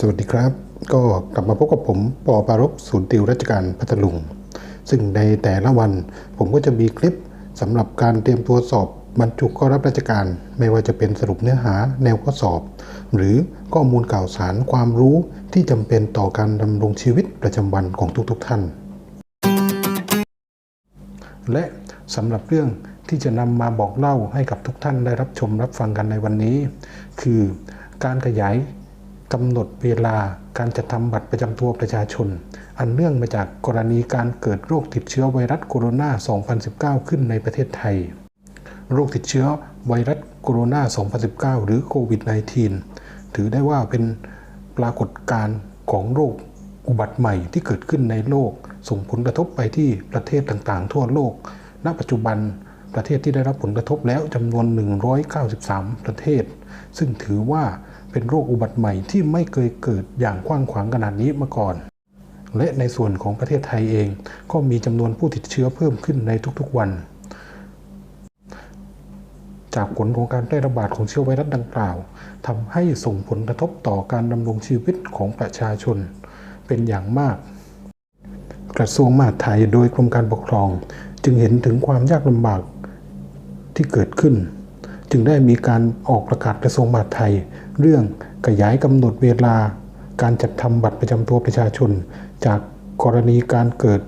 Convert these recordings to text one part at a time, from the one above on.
สวัสดีครับ ก็กลับมาพบกับผมปอปารบศูนย์ติวราชการพัทลุง ซึ่งในแต่ละวันผมก็จะมีคลิปสำหรับการเตรียมตัวสอบบรรจุเข้ารับราชการ ไม่ว่าจะเป็นสรุปเนื้อหาแนวข้อสอบ หรือข้อมูลข่าวสารความรู้ที่จำเป็นต่อการดำรงชีวิตประจำวันของทุกๆท่าน และสำหรับเรื่องที่จะนำมาบอกเล่าให้กับทุกท่านได้รับชมรับฟังกันในวันนี้ คือการขยาย กำหนดเวลาการจัดทำบัตรประจำตัวประชาชน อันเนื่องมาจากกรณีการเกิดโรคติดเชื้อไวรัสโคโรนา 2019 ขึ้นในประเทศไทย โรคติดเชื้อไวรัสโคโรนา 2019 หรือโควิด -19 ถือได้ว่าเป็นปรากฏการณ์ของโรคอุบัติใหม่ที่เกิดขึ้นในโลก ส่งผลกระทบไปที่ประเทศต่างๆ ทั่วโลก ณ ปัจจุบัน ประเทศที่ได้รับผลกระทบแล้วจำนวน 193 ประเทศ ซึ่งถือว่าเป็นโรคอุบัติใหม่ที่ไม่เคยเกิดอย่างกว้างขวางขนาดนี้มาก่อน และในส่วนของประเทศไทยเอง ก็มีจำนวนผู้ติดเชื้อเพิ่มขึ้นในทุกๆวัน จากผลของการแพร่ระบาดของเชื้อไวรัสดังกล่าวทำให้ส่งผลกระทบต่อการดำรงชีวิตของประชาชน เป็นอย่างมากกระทรวงมหาดไทยโดยกรมการปกครอง จึงเห็นถึงความยากลำบาก ที่เกิดขึ้น จึงได้มีการออกประกาศกระทรวงมหาดไทย เรื่องขยายกำหนดเวลา การจัดทำบัตรประจำตัวประชาชน จากกรณีการเกิด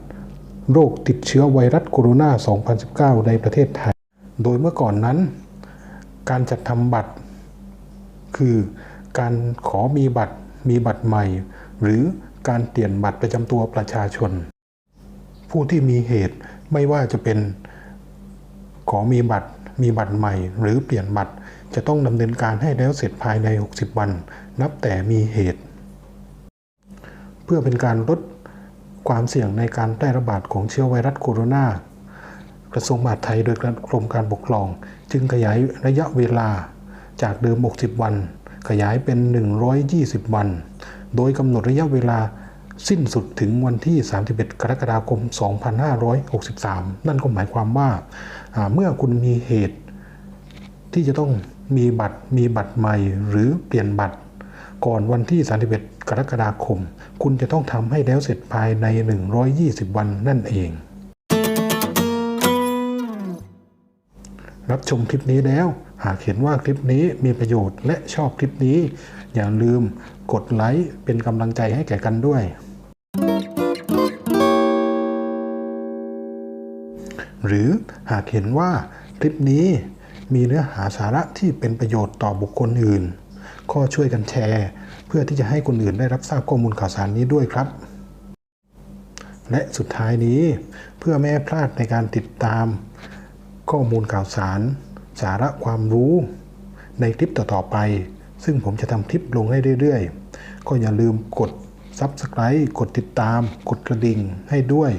โรคติดเชื้อไวรัสโคโรนา 2019 ในประเทศไทย โดยเมื่อก่อนนั้น การจัดทำบัตร คือการขอมีบัตรมีบัตรใหม่ หรือการเปลี่ยนบัตรประจำตัวประชาชน ผู้ที่มีเหตุไม่ว่าจะเป็นขอมีบัตร มีบัตรใหม่ หรือเปลี่ยนบัตร จะต้องดำเนินการให้แล้วเสร็จภายใน 60 วัน นับแต่มีเหตุ เพื่อเป็นการลดความเสี่ยงในการแพร่ระบาดของเชื้อไวรัสโคโรนากระทรวงมหาดไทยโดยกรมการปกครอง จึงขยายระยะเวลาจากเดิม 60 วัน ขยายเป็น 120 วัน โดยกำหนดระยะเวลา สิ้นสุดถึงวันที่ 31 กรกฎาคม 2563 นั่นก็หมายความว่า เมื่อคุณมีเหตุ ที่จะต้องมีบัตรมีบัตรใหม่หรือเปลี่ยนบัตร ก่อนวันที่ 31 กรกฎาคม คุณจะต้องทำให้แล้วเสร็จภายใน 120 วันนั่นเอง รับชมคลิปนี้แล้ว หากเห็นว่าคลิปนี้มีประโยชน์และชอบคลิปนี้ อย่าลืมกดไลค์เป็นกำลังใจให้แก่กันด้วย หรือหากเห็นว่าคลิปนี้มีเนื้อหาสาระที่เป็นประโยชน์ต่อบุคคลอื่น ก็ช่วยกันแชร์ เพื่อที่จะให้คนอื่นได้รับทราบข้อมูลข่าวสารนี้ด้วยครับ และสุดท้ายนี้เพื่อไม่ให้พลาดในการติดตาม ข้อมูลข่าวสาร สาระความรู้ ในคลิปต่อๆไป ซึ่งผมจะทำคลิปลงให้เรื่อยๆ ก็อย่าลืมกด Subscribe กดติดตาม กดกระดิ่งให้ด้วย